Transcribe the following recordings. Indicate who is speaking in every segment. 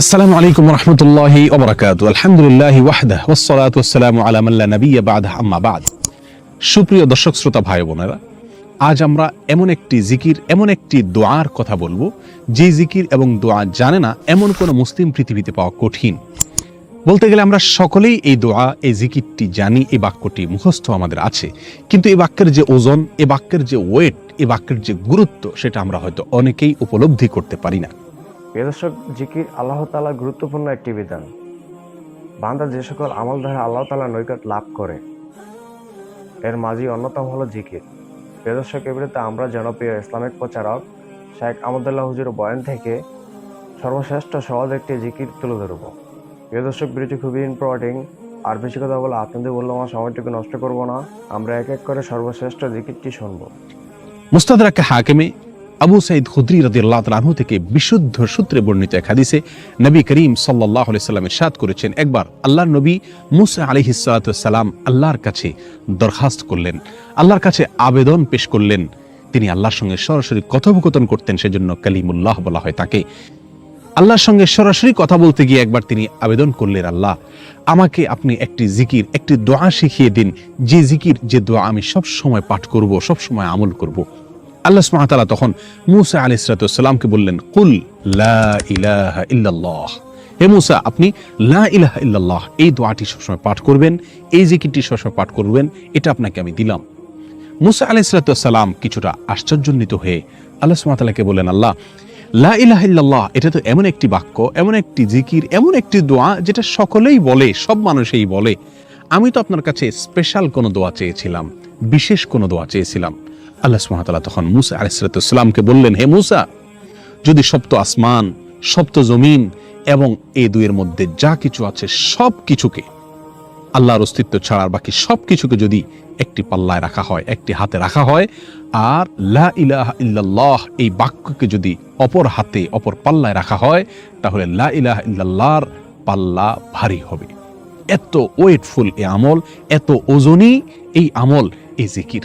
Speaker 1: আসসালামু আলাইকুম রহমতুল্লাহি ওবরাকাত। আলহামদুলিল্লাহ ওয়াহদাহ ওয়াসসালাতু ওয়াসসালামু আলা মান লা নাবিয়্যা বা'দাহ আম্মা বা'দ। সুপ্রিয় দর্শক, শ্রোতা ভাই বোনেরা, আজ আমরা এমন একটি জিকির, এমন একটি দোয়ার কথা বলব। যে জিকির এবং দোয়া জানে না এমন কোনো মুসলিম পৃথিবীতে পাওয়া কঠিন। বলতে গেলে আমরা সকলেই এই দোয়া, এই জিকিরটি জানি, এই বাক্যটি মুখস্থ আমাদের আছে। কিন্তু এই বাক্যের যে ওজন, এই বাক্যের যে ওয়েট, এই বাক্যের যে গুরুত্ব, সেটা আমরা হয়তো অনেকেই উপলব্ধি করতে পারি না।
Speaker 2: প্রিয় জিকির আল্লাহ তালা গুরুত্বপূর্ণ একটি বিধান। বান্দা যে সকল আমল দ্বারা আল্লাহ তালা নৈকট লাভ করে, এর মাঝে অন্যতম হলো জিকির। প্রিয় দর্শক এবারেতে আমরা জনপ্রিয় ইসলামিক প্রচারক শেখ আমদুল্লাহ হুজুর বয়ান থেকে সর্বশ্রেষ্ঠ সহজ একটি জিকির তুলে ধরব। প্রিয় দর্শক ভিডিওটি খুবই ইম্পর্টিং আর বেশি কথা বলে আপনাদের বললাম আমার সময়টুকু নষ্ট করব না। আমরা এক এক করে সর্বশ্রেষ্ঠ জিকিরটি শুনব।
Speaker 1: মুস্তাদরাক হাকিমে আবু সাইদ খুদ্রি রাদিয়াল্লাহু তাআলা আনহু থেকে বিশুদ্ধ সূত্রে বর্ণিত এক হাদিসে নবী করিম সাল্লাল্লাহু আলাইহি সাল্লাম ইরশাদ করেছেন, একবার আল্লাহর নবী মুসা আলাইহিস সালাতু সালাম আল্লাহর কাছে দরখাস্ত করলেন, আল্লাহর কাছে আবেদন পেশ করলেন, তিনি আল্লাহর সঙ্গে সরাসরি কথোপকথন করতেন, সেজন্য কালিমুল্লাহ বলা হয় তাকে। আল্লাহর সঙ্গে সরাসরি কথা বলতে গিয়ে একবার তিনি আবেদন করলেন, আল্লাহ, আমাকে আপনি একটি জিকির, একটি দোয়া শিখিয়ে দিন, যে জিকির, যে দোয়া আমি সব সময় পাঠ করব সব সময় আমল করব। আল্লাহ তাআলা তখন মূসা আলাইহিস সালামকে বললেন, কুল ইলাহা হে মূসা, আপনি লা ইলাহা ইল্লাল্লাহ, এই দোয়াটি সবসময় পাঠ করবেন, এই জিকিরটি সবসময় পাঠ করবেন, এটা আপনাকে আমি দিলাম। মুসা আলাইহিস সালাম কিছুটা আশ্চর্যান্বিত হয়ে আল্লাহ তাআলাকে বললেন, আল্লাহ, লা ইলাহা ইল্লাল্লাহ, এটা তো এমন একটি বাক্য, এমন একটি জিকির, এমন একটি দোয়া যেটা সকলেই বলে, সব মানুষই বলে। আমি তো আপনার কাছে স্পেশাল কোনো দোয়া চেয়েছিলাম, বিশেষ কোনো দোয়া চেয়েছিলাম। আল্লাহ ওয়া তখন মুসা আলাইহিস সালামকে বললেন, হে মুসা, যদি সপ্ত আসমান, সপ্ত জমিন এবং এই দুয়ের মধ্যে যা কিছু আছে সব কিছুকে আল্লাহর অস্তিত্ব ছাড়ার বাকি সব কিছুকে যদি একটি পাল্লায় রাখা হয়, একটি হাতে রাখা হয়, আর লা ইলাহা ইল্লাল্লাহ এই বাক্যকে যদি অপর হাতে, অপর পাল্লায় রাখা হয়, তাহলে লা ইলাহা ইল্লাল্লাহর পাল্লা ভারী হবে। এত ওয়েটফুল এ আমল, এত ওজনই এই আমল, এই জিকির।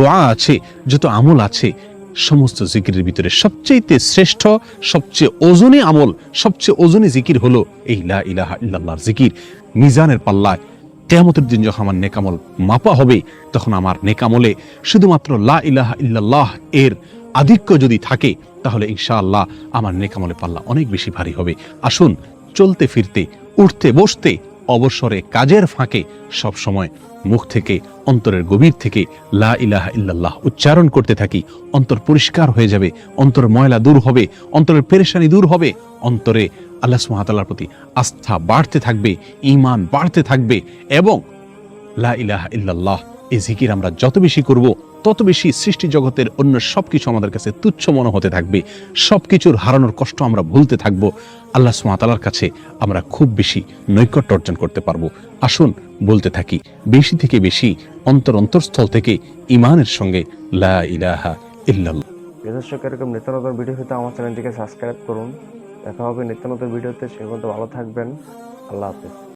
Speaker 1: দোয়া আছে, যত আমল আছে, সমস্ত জিকিরের ভিতরে সবচেয়ে শ্রেষ্ঠ, সবচেয়ে ওজনে আমল, সবচেয়ে ওজনে জিকির হলো এই লা ইলাহা ইল্লাল্লাহর জিকির। মিজানের পাল্লায় কেয়ামতের দিন যখন আমার নেকামল মাপা হবে, তখন আমার নেকামলে শুধুমাত্র লা ইলাহা ইল্লাল্লাহ এর আধিক্য যদি থাকে, তাহলে ইনশাআল্লাহ আমার নেকামলে পাল্লা অনেক বেশি ভারী হবে। আসুন, চলতে ফিরতে, উঠতে বসতে অবসরে কাজের ফাঁকে সব সময় মুখ থেকে, অন্তরের গভীর থেকে লা ইলাহা ইল্লাল্লাহ উচ্চারণ করতে থাকি। অন্তর পরিষ্কার হয়ে যাবে, অন্তর ময়লা দূর হবে, অন্তরের পেরেশানি দূর হবে, অন্তরে আল্লাহ সুহাতাল্লাহর প্রতি আস্থা বাড়তে থাকবে, ঈমান বাড়তে থাকবে এবং লা ইলাহা ইল্লাল্লাহ, এই জিকির আমরা যত বেশি করব তত বেশি সৃষ্টি জগতের অন্য সবকিছু আমাদের কাছে তুচ্ছ মনে হতে থাকবে। সবকিছুর হারানোর কষ্ট আমরা ভুলতে থাকব। আল্লাহ সুমাতালার কাছে আমরা খুব বেশি নৈকট্য অর্জন করতে পারব। আসুন বলতে থাকি, বেশি থেকে বেশি অন্তর অন্তরস্থল থেকে ইমানের সঙ্গে লা ইলাহা ইল্লাল্লাহ।
Speaker 2: এরকম নিত্য নতুন ভিডিও পেতে আমার চ্যানেলটিকে সাবস্ক্রাইব করুন। দেখা হবে নিত্য নতুন ভিডিওতে সে পর্যন্ত ভালো থাকবেন। আল্লাহ হাফেজ।